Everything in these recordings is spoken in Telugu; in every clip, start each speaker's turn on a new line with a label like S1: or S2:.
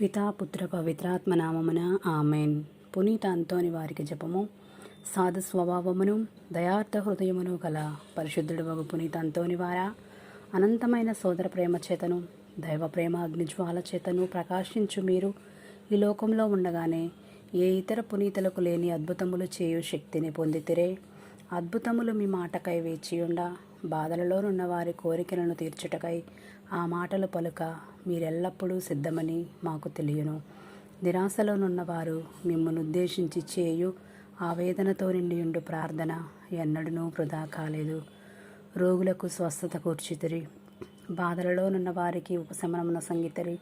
S1: పితా పుత్ర పవిత్రాత్మ నామమున ఆమెన్. పునీత అంతోని వారికి జపము. సాధు స్వభావమును దయార్థ హృదయమును గల పరిశుద్ధుడు వగు పునీత అంతోని వారా. అనంతమైన సోదర ప్రేమ చేతను దైవ ప్రేమ అగ్నిజ్వాల చేతను ప్రకాశించు మీరు. ఈ లోకంలో ఉండగానే ఏ ఇతర పునీతలకు లేని అద్భుతములు చేయు శక్తిని పొందితిరే. అద్భుతములు మీ మాటకై వేచియుండ. బాధలలోనున్న వారి కోరికలను తీర్చుటకై ఆ మాటలు పలుక మీరెల్లప్పుడూ సిద్ధమని మాకు తెలియను. నిరాశలోనున్న వారు మిమ్మల్ని ఉద్దేశించి చేయు ఆవేదనతో నిండియుండు ప్రార్థన ఎన్నడనూ వృధా కాలేదు. రోగులకు స్వస్థత కూర్చితిరి. బాధలలోనున్న వారికి ఉపశమనమున సంగితరి.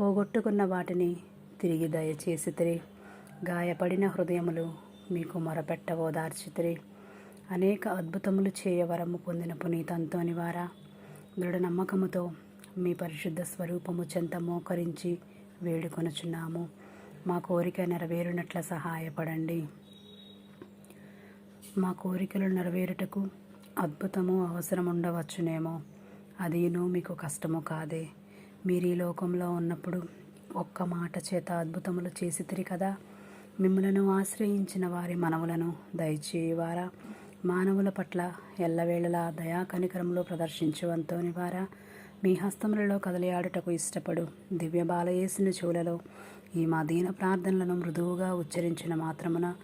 S1: పోగొట్టుకున్న వాటిని తిరిగి దయచేసితిరి. గాయపడిన హృదయములు మీకు మొరపెట్ట ఓదార్చితిరి అనేక అద్భుతములు చేయవరము పొందిన పునీతంతోని వారా దృఢ నమ్మకముతో మీ పరిశుద్ధ స్వరూపము చెంత మోకరించి వేడుకొనుచున్నాము. మా కోరిక నెరవేరునట్ల సహాయపడండి. మా కోరికలు నెరవేరుటకు అద్భుతము అవసరం ఉండవచ్చునేమో అదిను మీకు కష్టము కాదే. మీరు ఈ లోకంలో ఉన్నప్పుడు ఒక్క మాట చేత అద్భుతములు చేసితిరి కదా. మిమ్మలను ఆశ్రయించిన వారి మనవులను దయచేయవారా. మానవుల పట్ల ఎల్లవేళలా దయా కనికరంలో ప్రదర్శించువంతోని వారా మీ హస్తములలో కదలియాడుటకు ఇష్టపడు దివ్య బాలయేసిన చూలలో ఈ మా దీన ప్రార్థనలను మృదువుగా ఉచ్చరించిన మాత్రమున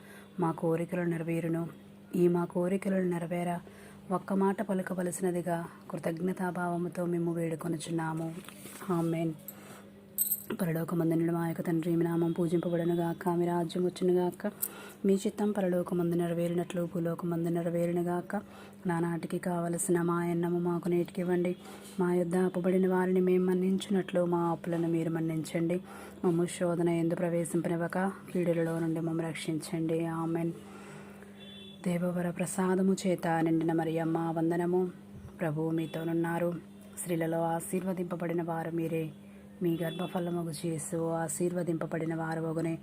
S1: మా కోరికలు నెరవేరును. ఈ మా కోరికలు నెరవేర ఒక్క మాట పలుకవలసినదిగా కృతజ్ఞతాభావముతో మేము వేడుకొనుచున్నాము. ఆమెన్. పరలోకమందునుడు మా యొక్క తండ్రి మీ నామం పూజింపబడనుగాక మీ రాజ్యం వచ్చునుగాక. మీ చిత్తం పరలోకమందు నెరవేరినట్లు భూలోకమందు నెరవేరునుగాక. నానాటికి కావలసిన మా ఎన్నము మాకు నేటికి ఇవ్వండి మా యొద్ద అప్పబడిన వారిని మేము మన్నించినట్లు మా అప్పులను మీరు మన్నించండి. మమ్ము శోధన ఎందు ప్రవేశింపనివ్వక కీడులలో నుండి మమ్మల్ని రక్షించండి. ఆమెన్. దేవవర ప్రసాదము చేత నిండిన మరియమ్మ వందనము. ప్రభువు మీతోనున్నారు. స్త్రీలలో ఆశీర్వదింపబడిన వారు మీరే. మీ గర్భఫలముగు చేసు ఆశీర్వదింపబడిన వారు ఒగునే.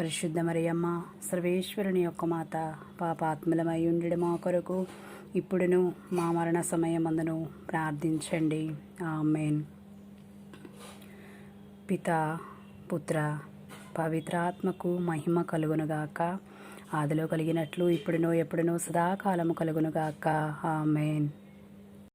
S1: పరిశుద్ధ మరియమ్మ సర్వేశ్వరుని యొక్క మాత పాపాత్మలమై ఉండి మా కొరకు. ఇప్పుడును మా మరణ సమయమందును ప్రార్థించండి. ఆమెన్. పిత పుత్ర పవిత్రాత్మకు మహిమ కలుగునుగాక. ఆదిలో కలిగినట్లు ఇప్పుడునో ఎప్పుడునో సదాకాలము కలుగునుగాక. ఆమెన్.